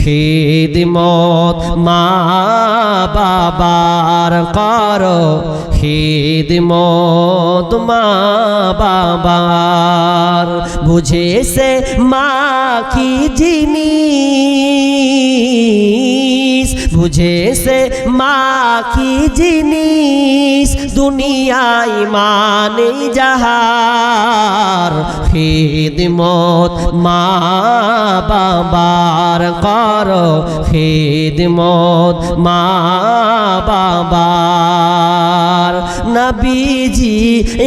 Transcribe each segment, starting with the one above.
খিদমত মা বাবার করো। খিদমত মা বাবার। বুঝেছে মা কি জিনিস? বুঝেছে মা কি জিনিস? দুনিয়ায় মানে যাহার খিদমত মা বাবার কর খিদমত মা বাবার। নবীজি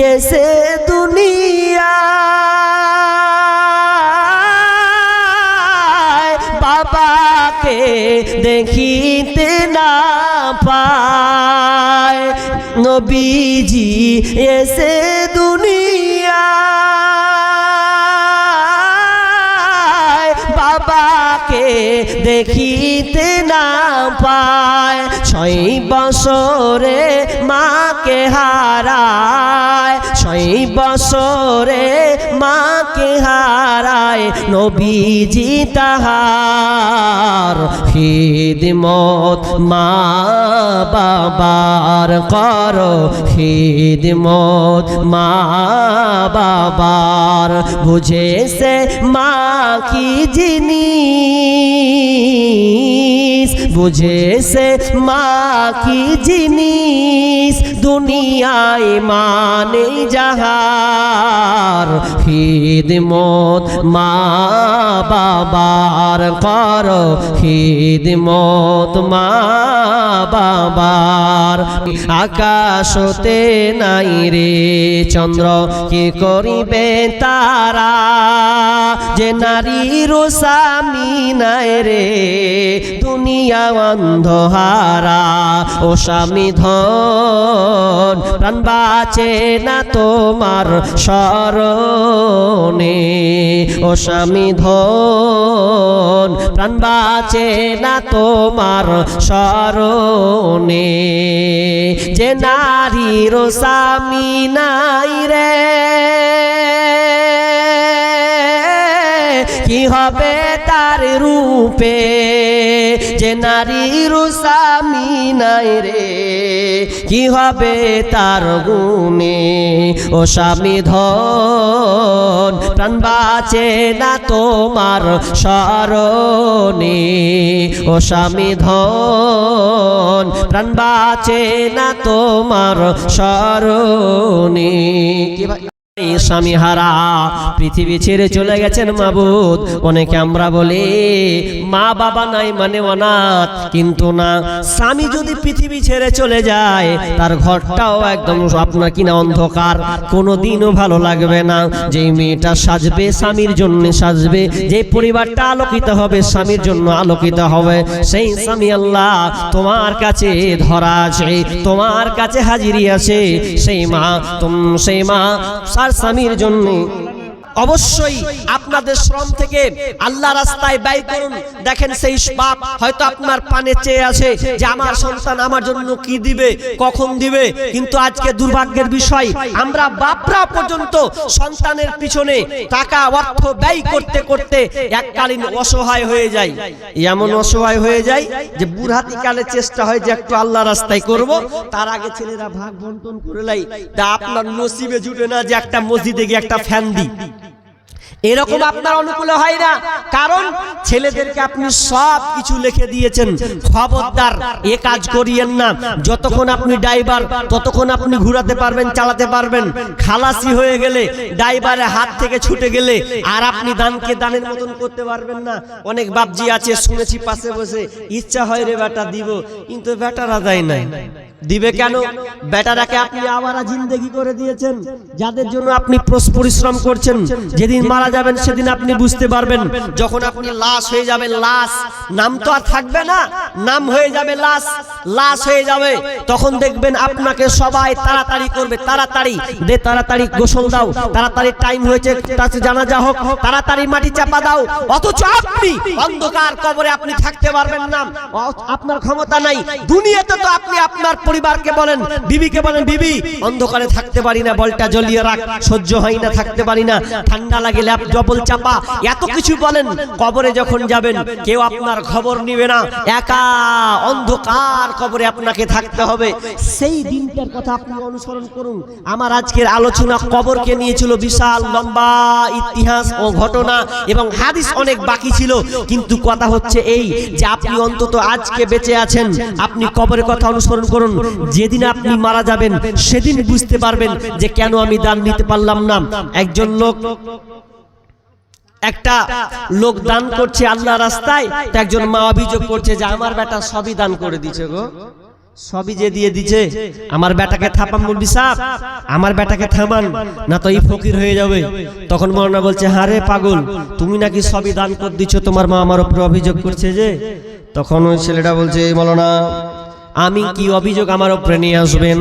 এসে দুনিয়া বাবাকে দেখিতে না পায়। নবীজি এসে দুনিয়া বাবাকে দেখিতে না পায়। ছয় বছরে মাকে হারায়, ছয় বছরে মাকে হারায় নবীজি তাহার খিদমত মা বাবার করো, খিদমত মা বাবার বুঝেছে মা কি জিনিস? বুঝেছে মা কি জিনিস? দুনিয়ায় মানে যাহার। খিদমত মা বাবার করো, খিদমত মা বাবার। আকাশতে নাই রে চন্দ্র, কি করিবে তারা? যে নারীর স্বামী নাই রে, দুনিয়া অন্ধহারা। ও স্বামী ধন প্রাণ বাঁচে না তোমার স্মরণে। ও স্বামী ধন, প্রাণ বাঁচে না তোমার স্মরণে। যে নারীর স্বামী নাই রে, কি হবে তার রূপে? যে নারীর স্বামী নাই রে, কি হবে তার গুণে? ও স্বামী ধন, প্রাণ বাঁচে না তোমার স্মরণে। ও স্বামী ধন, প্রাণ বাঁচে না তোমার এই স্বামী হারা পৃথিবী ছেড়ে চলে গেছেন মাবুদ। অনেকে আমরা বলি, মা বাবা নাই মানে অনাথ। কিন্তু না, স্বামী যদি পৃথিবী ছেড়ে চলে যায়, তার ঘরটাও একদম আপনার কিনা অন্ধকার। কোনো দিনও ভালো লাগবে না। যেই মেয়েটা সাজবে স্বামীর জন্য সাজবে যে পরিবারটা আলোকিত হবে স্বামীর জন্য আলোকিত হবে, সেই স্বামী আল্লাহ তোমার কাছে ধরা আছে, তোমার কাছে হাজিরি আছে। সেই মা, তুম, সেই মা তার স্বামীর জন্য অবশ্যই আপনাদের শ্রম থেকে আল্লাহ রাস্তায় ব্যয় করুন। দেখেন সেই বাপ হয়তো আপনার পানে চেয়ে আছে যে আমার সন্তান আমার জন্য কি দিবে, কখন দিবে। কিন্তু আজকে দুর্ভাগ্যের বিষয়, আমরা বাপরা পর্যন্ত সন্তানের পিছনে টাকা অর্থ ব্যয় করতে করতে এককালীন অসহায় হয়ে যায় এমন অসহায় হয়ে যায় যে বুড়হাতি কালে চেষ্টা হয় যে একটু আল্লাহ রাস্তায় করব, তার আগে ছেলেরা ভাগ বন্টন করে লাই। তা আপনার নসিবে জুটে না যে একটা মসজিদে গিয়ে একটা ফ্যান দিই। এরকম আপনার অনুকূলে হয় না। কারণ ছেলেদেরকে আপনি সব কিছু লিখে দিয়েছেন। খবরদার এ কাজ করিয়েন না। যতক্ষণ আপনি ড্রাইভার ততক্ষণ আপনি ঘুরাতে পারবেন চালাতে পারবেন। খালাসি হয়ে গেলে ড্রাইভারের হাত থেকে ছুটে গেলে আর আপনি দানকে দানের মতন করতে পারবেন না। অনেক বাপজি আছে শুনেছি পাশে বসে ইচ্ছা হয় রে বেটা দিব। কিন্তু বেটারা দেয় নাই। দিবে কেন? বেটারাকে আপনি আবার জিন্দেগি করে দিয়েছেন। যাদের জন্য আপনি পরিশ্রম করছেন। যেদিন মারা যাবেন সেদিন আপনি বুঝতে পারবেন। যখন আপনি লাশ হয়ে যাবেন লাশ নাম তো আর থাকবে না। নাম হয়ে যাবে লাশ লাশ হয়ে যাবে। তখন দেখবেন আপনাকে সবাই তাড়াতাড়ি করবে। তাড়াতাড়ি। দে তাড়াতাড়ি গোসল দাও। তাড়াতাড়ি টাইম হয়েছে তাতে জানাজা হোক। তাড়াতাড়ি মাটি চাপা দাও। অথচ আপনি অন্ধকার কবরে আপনি থাকতে পারবেন না। আপনার ক্ষমতা নাই। দুনিয়াতে তো আপনি আপনার পরিবারকে বলেন, বিবিকে বলেন, বিবি, অন্ধকারে থাকতে পারি না, বলটা জ্বলিয়ে রাখ, সহ্য হয় না, থাকতে পারি না, ঠান্ডা লাগে, ল্যাপ ডবল চাপা। এত কিছু বলেন, কবরে যখন যাবেন, কেউ আপনার খবর নিবে না। একা অন্ধকার কবরে আপনাকে থাকতে হবে। সেই দিনটার কথা আপনি অনুসরণ করুন। আমার আজকের আলোচনা কবরকে নিয়েছিল বিশাল লম্বা ইতিহাস ও ঘটনা এবং হাদিস অনেক বাকি ছিল। কিন্তু কথা হচ্ছে এই যে, আপনি অন্তত আজকে বেঁচে আছেন, আপনি কবরের কথা অনুসরণ করুন। যেদিন আপনি মারা যাবেন সেদিন বুঝতে পারবেন যে কেন আমি দান নিতে পারলাম না। একজন লোক একটা লোক দান করছে আল্লাহ রাস্তায় তো একজন মা অভিযোগ করছে যে আমার বেটা সবই দান করে দিছে গো। সবই যে দিয়ে দিছে আমার বেটাকে থাপাম বলবি সাপ আমার বেটাকে থামান না তো এই ফকির হয়ে যাবে। তখন মরনা বলছে হ্যাঁ রে পাগল তুমি নাকি সবই দান করে দিচ্ছ তোমার মা আমার উপরে অভিযোগ করছে যে? তখন ওই ছেলেটা বলছে মলনা আমি কি অভিযোগ আমার উপরে নিয়ে আসবেন?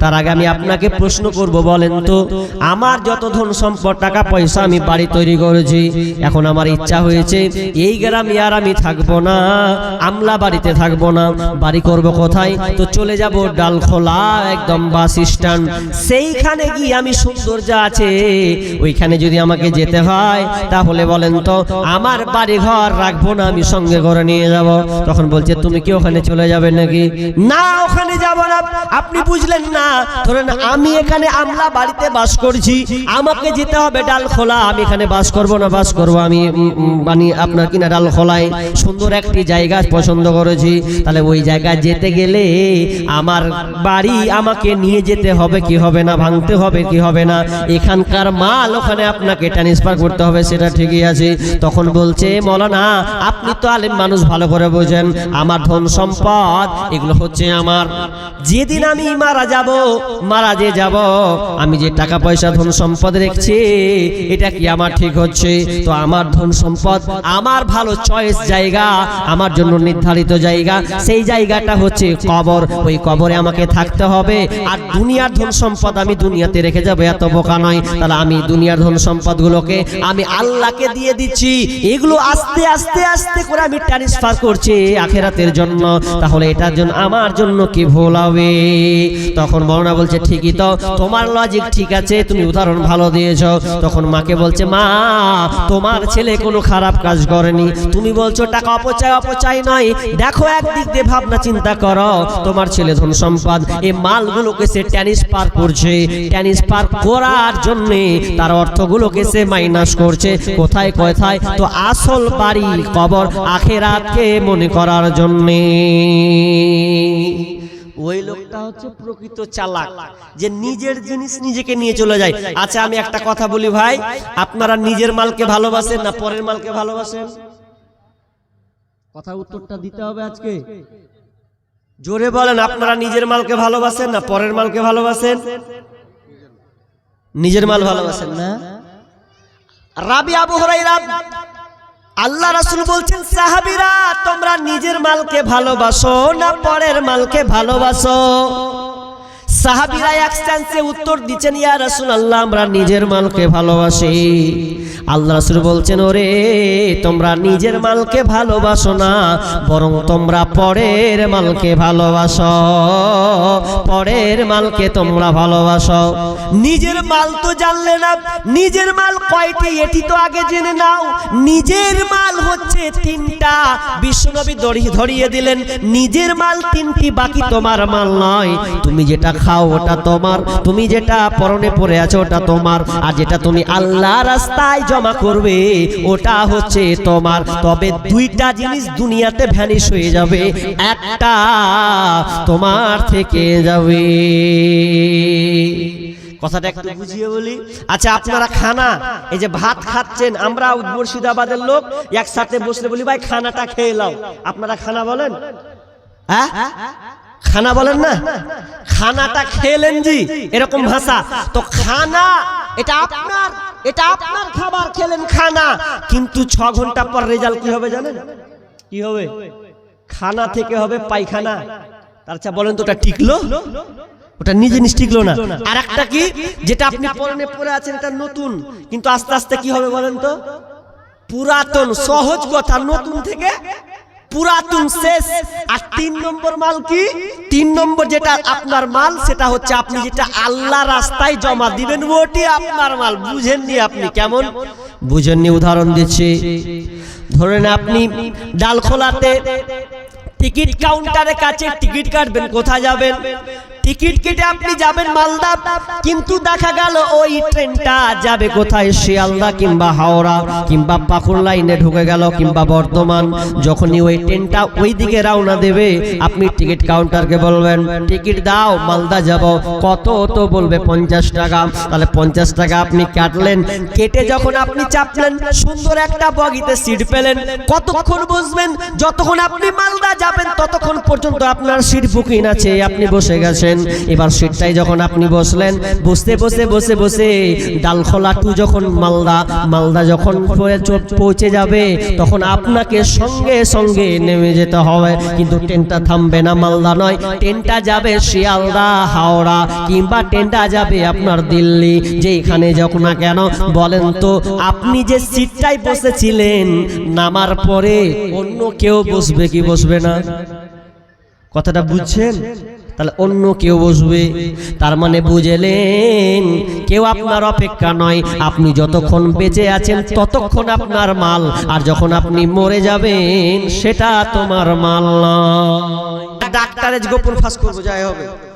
তার আগে আমি আপনাকে প্রশ্ন করব, বলেন তো, আমার যত ধন সম্পদ, টাকা, পয়সা আমি বাড়ি তৈরি করেছি, এখন আমার ইচ্ছা হয়েছে এই গ্রামে আর আমি থাকব না, আমলা বাড়িতে থাকব না। বাড়ি করব কোথায়? তো চলে যাব ডালখোলা, একদম বাস স্ট্যান্ড। সেইখানে গিয়ে আমি সুন্দর যা আছে। ওইখানে যদি আমাকে যেতে হয়, তাহলে বলেন তো, আমার বাড়ি ঘর রাখব না, আমি সঙ্গে করে নিয়ে যাব। তখন বলছে, তুমি কি ওখানে চলে যাবে নাকি? না, ওখানে যাব না। আপনি বুঝলেন না। ধরেন, আমি এখানে আমলা বাড়িতে বাস করছি। আমাকে যেতে হবে ডাল খোলা। আমি এখানে বাস করব না, বাস করব আমি মানে আপনার কিনা ডাল খোলায়। সুন্দর একটি জায়গা পছন্দ করেছি। তাহলে ওই জায়গায় যেতে গেলে আমার বাড়ি আমাকে নিয়ে যেতে হবে। কি হবে না? ভাঙতে হবে, কি হবে না? এখানকার মাল ওখানে আপনাকে ট্রান্সফার করতে হবে, সেটা ঠিকই আছে। তখন বলছে, মলানা, আপনি তো আলেম মানুষ, ভালো করে বোঝেন। আমার ধন সম্পদ, এগুলো হচ্ছে আমার। যেদিন আমি মারা যাব, মারা যে যাব, আমি যে টাকা পয়সা, ধন সম্পদ রেখেছি, এটা কি আমার ঠিক হচ্ছে? তো আমার ধন সম্পদ, আমার ভালো চয়েস জায়গা, আমার জন্য নির্ধারিত জায়গা, সেই জায়গাটা হচ্ছে কবর। ওই কবরে আমাকে থাকতে হবে। আর দুনিয়ার ধন সম্পদ আমি দুনিয়াতে রেখে যাব, এত বোকা নয়। তাহলে আমি দুনিয়ার ধন সম্পদ গুলোকে আমি আল্লাহকে দিয়ে দিচ্ছি। এগুলো আস্তে আস্তে আস্তে করে আমি ট্রান্সফার করছি আখেরাতের জন্য। তাহলে এটার জন্য আমার জন্য কি ভুল হবে? তখন বর্ণা বলছে, ঠিকই তো, তোমার লজিক ঠিক আছে, তুমি উদাহরণ ভালো দিয়েছ। তখন মাকে বলছে, মা, তোমার ছেলে কোনো খারাপ কাজ করেনি। তুমি বলছো, টাকা অপচয় অপচয় নয়। দেখো একদিক দিয়ে ভাবনা, চিন্তা করো। তোমার ছেলে ধন সম্পদ, এই মালগুলোকে সে ট্রান্সফার করছে। ট্রান্সফার করার জন্য তার অর্থগুলোকে সে মাইনাস করছে। কোথায় কোথায়? তো আসল বাড়ি কবর আখেরাতকে মনে করার জন্যে। ওই লোকটা হচ্ছে প্রকৃত চালাক, যে নিজের জিনিস নিজেকে নিয়ে চলে যায়। আচ্ছা আমি একটা কথা বলি ভাই, আপনারা নিজের মালকে ভালোবাসেন না পরের মালকে ভালোবাসেন? কথা উত্তরটা দিতে হবে আজকে। জোরে বলেন, আপনারা নিজের মালকে ভালোবাসেন না পরের মালকে ভালোবাসেন? নিজের মাল ভালোবাসেন না? রাবি আবু হুরাইরা আল্লাহ রাসুল বলছেন সাহাবিরা তোমরা নিজের মালকে ভালোবাসো না পরের মালকে ভালোবাসো? সাহাবীরা এক চান্সে উত্তর দিচ্ছেন, ইয়া রাসূলুল্লাহ, আমরা নিজের মালকে ভালোবাসি। আল্লাহ রাসূল বলছেন, ওরে, তোমরা নিজের মালকে ভালোবাসো না, বরং তোমরা পরের মালকে ভালোবাসো। পরের মালকে তোমরা ভালোবাসো। নিজের মাল তো জানলে না, নিজের মাল কয়টি এটি তো আগে জেনে নাও। নিজের মাল হচ্ছে তিনটা। বিশ্বনবী ধরিয়ে দিলেন, নিজের মাল তিনটি, বাকি তোমার মাল নয়। তুমি যেটা খাও ওটা তোমার। তুমি যেটা পরনে পরে আছো, ওটা তোমার। আর যেটা তুমি আল্লাহ রাস্তায় জমা করবে, ওটা হচ্ছে তোমার। তবে দুইটা জিনিস দুনিয়াতে ভ্যানিশ হয়ে যাবে। একটা তোমার থেকে যাবে। কথাটা একটু বুঝিয়ে বলি। আচ্ছা আপনারা খানা, এই যে ভাত খাচ্ছেন, আমরা মুর্শিদাবাদের লোক, একসাথে বসলে বলি, ভাই, খানাটা খেয়ে নাও। আপনারা খানা বলেন? হ্যাঁ? খানা বলেন না? খানাটা খেলেন জি, এরকম ভাষা। তো খানা, এটা আপনার এটা আপনার খাবার খেলেন খানা। কিন্তু ছ ঘণ্টা পর রেজাল্ট কি হবে জানেন? কি হবে? খানা থেকে হবে পায়খানা। তার আচ্ছা বলেন তো, ওটা টিকলো? ওটা নিজে জিনিস টিকলো না। আর একটা কি? যেটা আপনি পরনে পরে আছেন, এটা নতুন। কিন্তু আস্তে আস্তে কি হবে বলেন তো? পুরাতন, সহজ কথা, নতুন থেকে পুরাতন শেষ। আর তিন নম্বর মাল কি? তিন নম্বর যেটা আপনার মাল, সেটা হচ্ছে আপনি যেটা আল্লাহ রাস্তায় জমা দিবেন, ওটি আপনার মাল। বুঝেননি আপনি কেমন? বুঝেননি, উদাহরণ দিচ্ছি। ধরেন আপনি ডালখোলাতে টিকিট কাউন্টারের কাছে টিকিট কাটবেন, কোথায় যাবেন? টিকিট কেটে আপনি যাবেন মালদা, কিন্তু দেখা গেল ওই ট্রেনটা যাবে কোথায়? শিয়ালদা কিংবা হাওড়া, কিংবা পাকুড় লাইনে ঢুকে গেল, কিংবা বর্ধমান। যখনই ওই ট্রেনটা ওই দিকে রওনা দেবে, আপনি টিকিট কাউন্টারকে বলবেন, টিকিট দাও, মালদা যাব। কত তো বলবে, পঞ্চাশ টাকা। তাহলে পঞ্চাশ টাকা আপনি কাটলেন। কেটে যখন আপনি চাপলেন, সুন্দর একটা বগিতে সিট পেলেন। কতক্ষণ বসবেন? যতক্ষণ আপনি মালদা যাবেন, ততক্ষণ পর্যন্ত আপনার সিট বুকিং আছে। আপনি বসে গেছেন। এবার সিটটাই যখন আপনি বসলেন, বসতে বসে বসে বসে ডালখোলা টু যখন মালদা মালদা যখন পৌঁছে- যাবে, তখন আপনাকে সঙ্গে সঙ্গে নেমে যেতে হবে। কিন্তু ট্রেনটা থামবে না, মালদা নয়। ট্রেনটা যাবে শিয়ালদা, হাওড়া, কিংবা ট্রেনটা যাবে আপনার দিল্লি। যেখানে যখন না কেন, বলেন তো, আপনি যে সিটটাই বসেছিলেন, নামার পরে অন্য কেউ বসবে কি বসবে না? কথাটা বুঝছেন? তাহলে অন্য কেউ বসবে তার মানে বুঝেলেন, কেউ আপনার অপেক্ষা নয়। আপনি যতক্ষণ বেঁচে আছেন, ততক্ষণ আপনার মাল। আর যখন আপনি মরে যাবেন, সেটা তোমার মাল নয়। ডাক্তারের গোপন ফাঁস করব, যাই হবে।